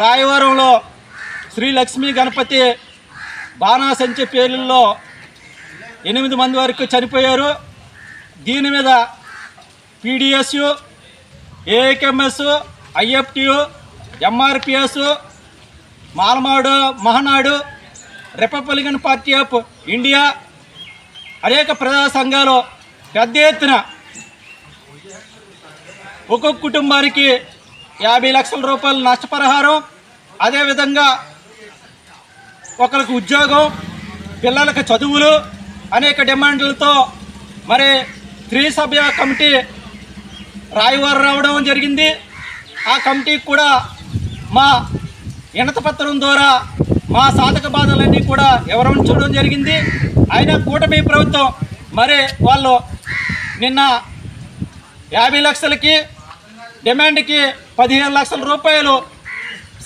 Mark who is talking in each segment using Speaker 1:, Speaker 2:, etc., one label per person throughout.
Speaker 1: రాయవరంలో శ్రీ లక్ష్మీ గణపతి బాణాసంచి పేర్లలో ఎనిమిది మంది వరకు చనిపోయారు. దీని మీద PDSU AMS IFTU MRPS మాలమాడు Mahanadu Republican Party of India అనేక ప్రజా సంఘాలు పెద్ద ఎత్తున ఒక్కొక్క కుటుంబానికి యాభై లక్షల రూపాయలు నష్టపరిహారం అదేవిధంగా ఒకరికి ఉద్యోగం పిల్లలకు చదువులు అనేక డిమాండ్లతో మరి త్రిసభ్య కమిటీ రాయవారు రావడం జరిగింది. ఆ కమిటీకి కూడా మా ఇనతపత్రం ద్వారా మా సాధక బాధలన్నీ కూడా వివరించడం జరిగింది. అయినా కూటమి ప్రభుత్వం మరి వాళ్ళు నిన్న యాభై లక్షలకి డిమాండ్కి పదిహేను లక్షల రూపాయలు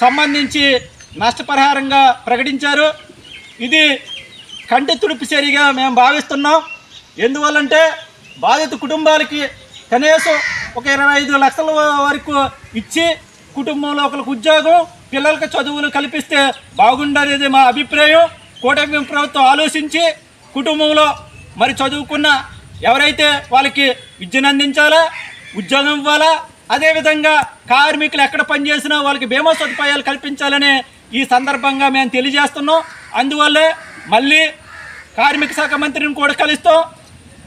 Speaker 1: సంబంధించి నష్టపరిహారంగా ప్రకటించారు. ఇది కంటి తుడుపు చర్యగా మేము భావిస్తున్నాం. ఎందువల్లంటే బాధిత కుటుంబాలకి కనీసం ఒక ఇరవై ఐదు లక్షల వరకు ఇచ్చి కుటుంబంలో ఒకరికి ఉద్యోగం పిల్లలకు చదువులు కల్పిస్తే బాగుండనేది మా అభిప్రాయం. కూటమి ప్రభుత్వం ఆలోచించి కుటుంబంలో మరి చదువుకున్న ఎవరైతే వాళ్ళకి విద్యను అందించాలా ఉద్యోగం ఇవ్వాలా అదేవిధంగా కార్మికులు ఎక్కడ పనిచేసినా వాళ్ళకి బీమా సదుపాయాలు కల్పించాలని ఈ సందర్భంగా మేము తెలియజేస్తున్నాం. అందువల్లే మళ్ళీ కార్మిక శాఖ మంత్రిని కూడా కలుస్తాం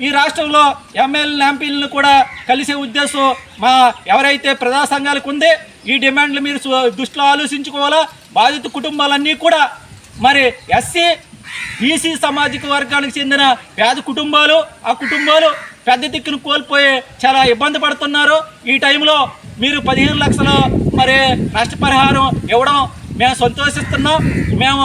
Speaker 1: ఈ రాష్ట్రంలో ఎమ్మెల్యే ఎంపీలను కూడా కలిసే ఉద్దేశం మా ఎవరైతే ప్రజా సంఘాలకు ఉందే ఈ డిమాండ్లు మీరు సు- దృష్టిలో ఆలోచించుకోవాలా? బాధిత కుటుంబాలన్నీ కూడా మరి ఎస్సీ బీసీ సామాజిక వర్గానికి చెందిన పేద కుటుంబాలు ఆ కుటుంబాలు పెద్ద దిక్కును కోల్పోయి చాలా ఇబ్బంది పడుతున్నారు. ఈ టైంలో మీరు పదిహేను లక్షలు మరి నష్టపరిహారం ఇవ్వడం మేము సంతోషిస్తున్నాం మేము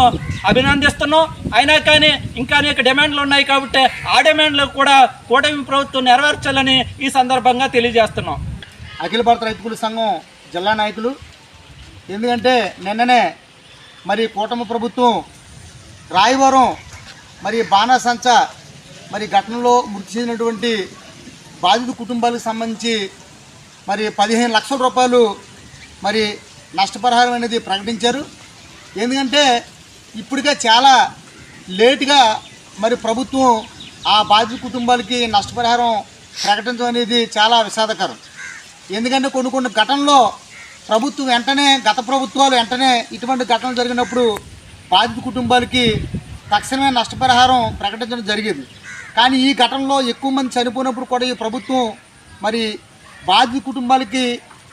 Speaker 1: అభినందిస్తున్నాం. అయినా కానీ ఇంకా అనేక డిమాండ్లు ఉన్నాయి కాబట్టి ఆ డిమాండ్లు కూడా కూటమి ప్రభుత్వం నెరవేర్చాలని ఈ సందర్భంగా తెలియజేస్తున్నాం.
Speaker 2: అఖిల భారత రైతు సంఘం జిల్లా నాయకులు ఎందుకంటే నిన్ననే మరి కూటమి ప్రభుత్వం రాయవరం మరి బాణాసంచ మరి ఘటనలో మృతి చెందినటువంటి బాధిత కుటుంబాలకు సంబంధించి మరి పదిహేను లక్షల రూపాయలు మరి నష్టపరిహారం అనేది ప్రకటించారు. ఎందుకంటే ఇప్పటికే చాలా లేటుగా మరి ప్రభుత్వం ఆ బాధిత కుటుంబాలకి నష్టపరిహారం ప్రకటించడం అనేది చాలా విషాదకరం. ఎందుకంటే కొన్ని కొన్ని ఘటనలో ప్రభుత్వం వెంటనే గత ప్రభుత్వాలు వెంటనే ఇటువంటి ఘటనలు జరిగినప్పుడు బాధిత కుటుంబాలకి తక్షణమే నష్టపరిహారం ప్రకటించడం జరిగేది. కానీ ఈ ఘటనలో ఎక్కువ మంది చనిపోయినప్పుడు కూడా ఈ ప్రభుత్వం మరి బాధిత కుటుంబాలకి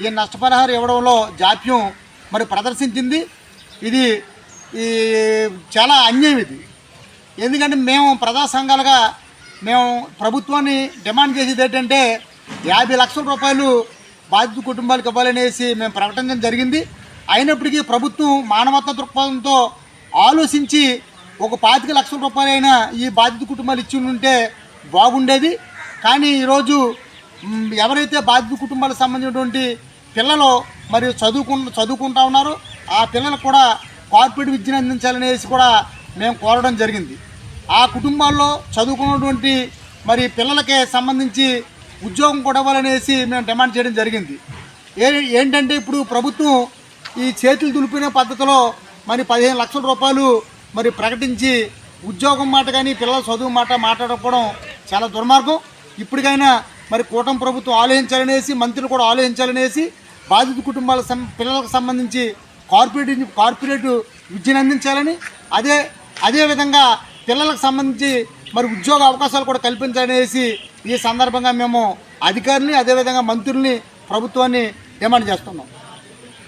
Speaker 2: ఈ నష్టపరిహారం ఇవ్వడంలో జాప్యం మరి ప్రదర్శించింది. ఇది ఈ చాలా అన్యాయం ఇది. ఎందుకంటే మేము ప్రజా సంఘాలుగా మేము ప్రభుత్వాన్ని డిమాండ్ చేసేది ఏంటంటే యాభై లక్షల రూపాయలు బాధిత కుటుంబాలకు ఇవ్వాలనేసి మేము ప్రకటించడం జరిగింది. అయినప్పటికీ ప్రభుత్వం మానవత్వ దృక్పథంతో ఆలోచించి ఒక పాతిక లక్షల రూపాయలైనా ఈ బాధిత కుటుంబాలు ఇచ్చి ఉంటే బాగుండేది. కానీ ఈరోజు ఎవరైతే బాధిత కుటుంబాలకు సంబంధించినటువంటి పిల్లలు మరి చదువుకు చదువుకుంటా ఉన్నారో ఆ పిల్లలకు కూడా కార్పొరేట్ విద్యను అందించాలనేసి కూడా మేము కోరడం జరిగింది. ఆ కుటుంబాల్లో చదువుకున్నటువంటి మరి పిల్లలకి సంబంధించి ఉద్యోగం కూడా ఇవ్వాలనేసి మేము డిమాండ్ చేయడం జరిగింది. ఏ ఏంటంటే ఇప్పుడు ప్రభుత్వం ఈ చేతులు దులిపిన పద్ధతిలో మరి పదిహేను లక్షల రూపాయలు మరి ప్రకటించి ఉద్యోగం మాట కానీ పిల్లల చదువు మాట మాట్లాడకపోవడం చాలా దుర్మార్గం. ఇప్పటికైనా మరి కూటమి ప్రభుత్వం ఆలోచించాలనేసి మంత్రులు కూడా ఆలోచించాలనేసి బాధిత కుటుంబాల సం పిల్లలకు సంబంధించి కార్పొరేట్ కార్పొరేట్ విద్యను అందించాలని అదే అదేవిధంగా పిల్లలకు సంబంధించి మరి ఉద్యోగ అవకాశాలు కూడా కల్పించాలనేసి ఈ సందర్భంగా మేము అధికారుల్ని అదేవిధంగా మంత్రుల్ని ప్రభుత్వాన్ని డిమాండ్ చేస్తున్నాం.